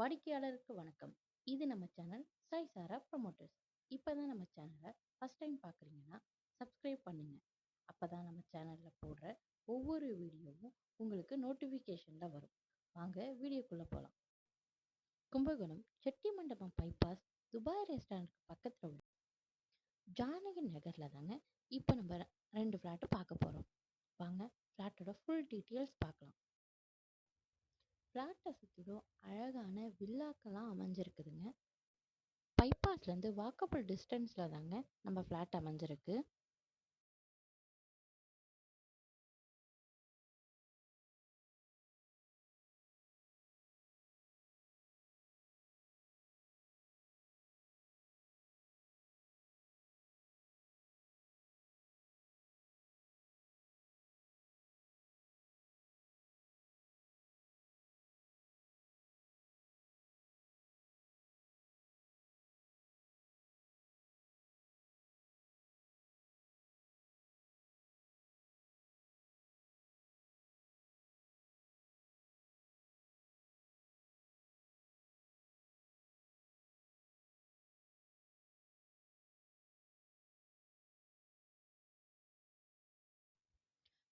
வாடிக்கையாளருக்கு வணக்கம். இது நம்ம சேனல் சாய் சாரா ப்ரொமோட்டர்ஸ். இப்போ தான் நம்ம சேனலை ஃபஸ்ட் டைம் பார்க்குறீங்கன்னா சப்ஸ்கிரைப் பண்ணுங்க. அப்போ தான் நம்ம சேனலில் போடுற ஒவ்வொரு வீடியோவும் உங்களுக்கு நோட்டிஃபிகேஷனில் வரும். வாங்க வீடியோக்குள்ளே போகலாம் கும்பகோணம் செட்டி மண்டபம் பைபாஸ் துபாய் ரெஸ்டாரண்ட்டுக்கு பக்கத்தில் உள்ள ஜானகி நகரில் தாங்க இப்போ நம்ம ரெண்டு ஃப்ளாட்டு பார்க்க போகிறோம் வாங்க ஃப்ளாட்டோட ஃபுல் டீட்டெயில்ஸ் பார்க்கலாம். ஃப்ளாட்டை சுற்றிலும் அழகான வில்லாக்கெல்லாம் அமைஞ்சிருக்குதுங்க. பைபாஸ்லேருந்து வாக்கபிள் டிஸ்டன்ஸில் தாங்க நம்ம ஃப்ளாட் அமைஞ்சிருக்கு.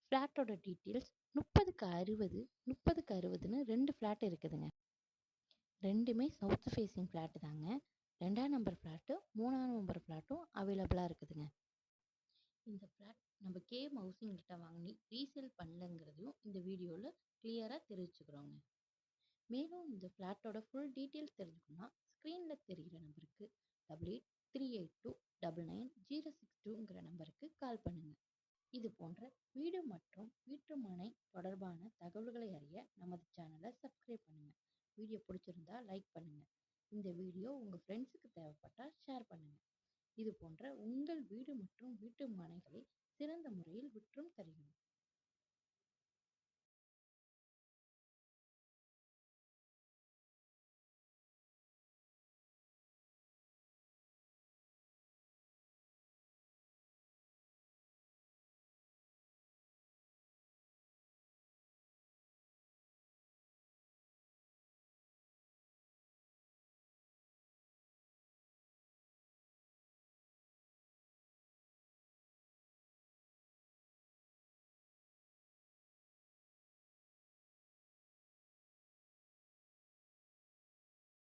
ஃப்ளாட்டோட டீட்டெயில்ஸ் முப்பதுக்கு அறுபது முப்பதுக்கு அறுபதுன்னு ரெண்டு ஃப்ளாட் இருக்குதுங்க. ரெண்டுமே சவுத் ஃபேஸிங் ஃப்ளாட்டு தாங்க. ரெண்டாம் நம்பர் ஃப்ளாட்டு மூணாம் நம்பர் ஃப்ளாட்டும் அவைலபிளாக இருக்குதுங்க. இந்த ஃப்ளாட் நம்ம கேம் ஹவுசிங் கிட்ட வாங்கி ரீசேல் பண்ணலங்கிறதையும் இந்த வீடியோவில் கிளியராக தெரிவிச்சுக்கிறோங்க. மேலும் இந்த ஃப்ளாட்டோட ஃபுல் டீட்டெயில்ஸ் தெரிஞ்சுக்கணும்னா ஸ்க்ரீனில் தெரிகிற நம்பருக்கு double eight three eight two double nine zero six டூங்கிற நம்பருக்கு கால் பண்ணுங்கள் இது போன்ற வீடு மற்றும் வீட்டு மனை தொடர்பான தகவல்களை அறிய நமது சேனலை சப்ஸ்கிரைப் பண்ணுங்கள் வீடியோ பிடிச்சிருந்தா லைக் பண்ணுங்கள் இந்த வீடியோ உங்கள் ஃப்ரெண்ட்ஸுக்கு தேவைப்பட்டால் ஷேர் பண்ணுங்கள் இது போன்ற உங்கள் வீடு மற்றும் வீட்டு மனைகளை சிறந்த முறையில் விற்றும் தருகிறோம்